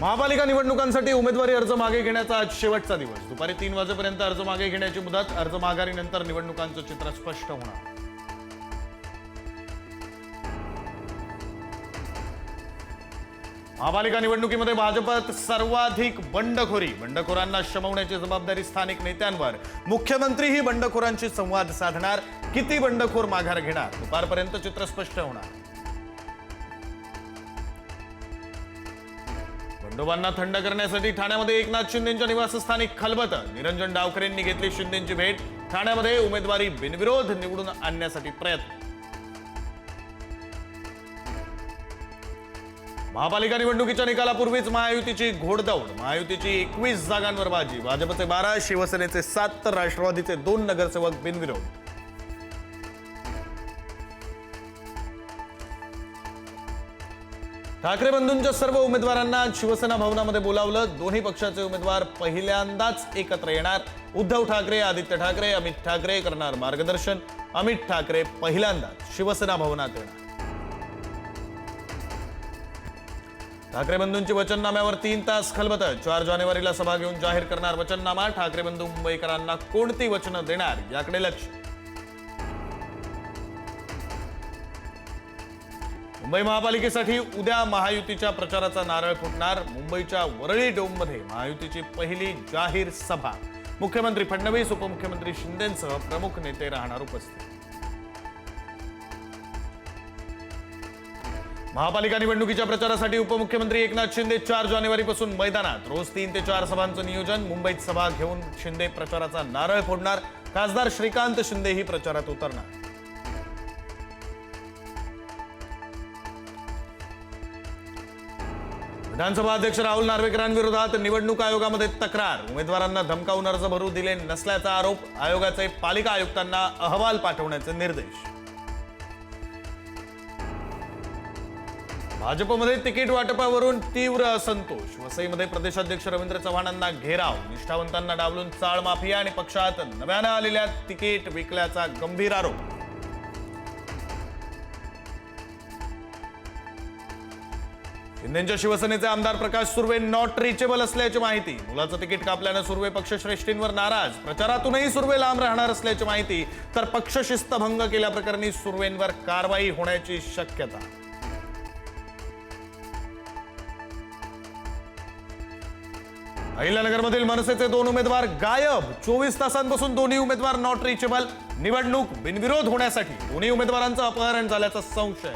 महापालिका निवडणुकांसाठी उमेदवारी अर्ज मागे घेण्याचा आज शेवटचा दिवस. दुपारी तीन वाजेपर्यंत अर्ज मागे घेण्याची मुदत अर्ज माघारीनंतर निवडणुकांचं चित्र स्पष्ट होणार. महापालिका निवडणुकीमध्ये भाजपात सर्वाधिक बंडखोरी बंडखोरांना शमवण्याची जबाबदारी स्थानिक नेत्यांवर. मुख्यमंत्रीही बंडखोरांशी संवाद साधणार. किती बंडखोर माघार घेणार? दुपारपर्यंत चित्र स्पष्ट होणार. खंडोबांना थंड करण्यासाठी ठाण्यामध्ये एकनाथ शिंदेच्या निवासस्थानी खलबत. निरंजन डावकरेंनी घेतली शिंदेची भेट. ठाण्यामध्ये उमेदवारी बिनविरोध निवडून आणण्यासाठी प्रयत्न. महापालिका निवडणुकीच्या निकालापूर्वीच महायुतीची घोडदौड. महायुतीची एकवीस जागांवर बाजी. भाजपचे बारा शिवसेनेचे सात तर राष्ट्रवादीचे दोन नगरसेवक बिनविरोध. ठाकरे बंधूंच्या सर्व उमेदवारांना शिवसेना भवनामध्ये बोलावलं. दोन्ही पक्षाचे उमेदवार पहिल्यांदाच एकत्र येणार. उद्धव ठाकरे आदित्य ठाकरे अमित ठाकरे करणार मार्गदर्शन. अमित ठाकरे पहिल्यांदाच शिवसेना भवनात येणार. ठाकरे बंधूंची वचननाम्यावर तीन तास खलबत. चार जानेवारीला सभा घेऊन जाहीर करणार वचननामा. ठाकरे बंधू मुंबईकरांना कोणती वचनं देणार याकडे लक्ष. मुंबई महापालिकेसाठी उद्या महायुतीच्या प्रचाराचा नारळ फुटणार. मुंबईच्या वरळी डोममध्ये महायुतीची पहिली जाहीर सभा. मुख्यमंत्री फडणवीस उपमुख्यमंत्री शिंदेसह प्रमुख नेते राहणार उपस्थित. महापालिका निवडणुकीच्या प्रचारासाठी उपमुख्यमंत्री एकनाथ शिंदे चार जानेवारीपासून मैदानात. रोज तीन ते चार सभांचं नियोजन. मुंबईत सभा घेऊन शिंदे प्रचाराचा नारळ फोडणार. खासदार श्रीकांत शिंदेही प्रचारात उतरणार. विधानसभा अध्यक्ष राहुल नार्वेकरांविरोधात निवडणूक आयोगामध्ये तक्रार. उमेदवारांना धमकावून अर्ज भरू दिले नसल्याचा आरोप आयोगाचे पालिका आयुक्तांना अहवाल पाठवण्याचे निर्देश. भाजपमध्ये तिकीट वाटपावरून तीव्र असंतोष. वसईमध्ये प्रदेशाध्यक्ष रवींद्र चव्हाणांना घेराव. निष्ठावंतांना डावलून चाळ माफिया आणि पक्षात नव्यानं आलेल्या तिकीट विकल्याचा गंभीर आरोप. शिंदेच्या शिवसेनेचे आमदार प्रकाश सुर्वे नॉट रिचेबल असल्याची माहिती. मुलाचं तिकीट कापल्यानं सुर्वे पक्षश्रेष्ठींवर नाराज. प्रचारातूनही सुर्वे लांब राहणार असल्याची माहिती. तर पक्षशिस्त भंग केल्याप्रकरणी सुर्वेंवर कारवाई होण्याची शक्यता. अहिल्यानगरमधील मनसेचे दोन उमेदवार गायब. चोवीस तासांपासून दोन्ही उमेदवार नॉट रिचेबल निवडणूक बिनविरोध होण्यासाठी दोन्ही उमेदवारांचं अपहरण झाल्याचा संशय.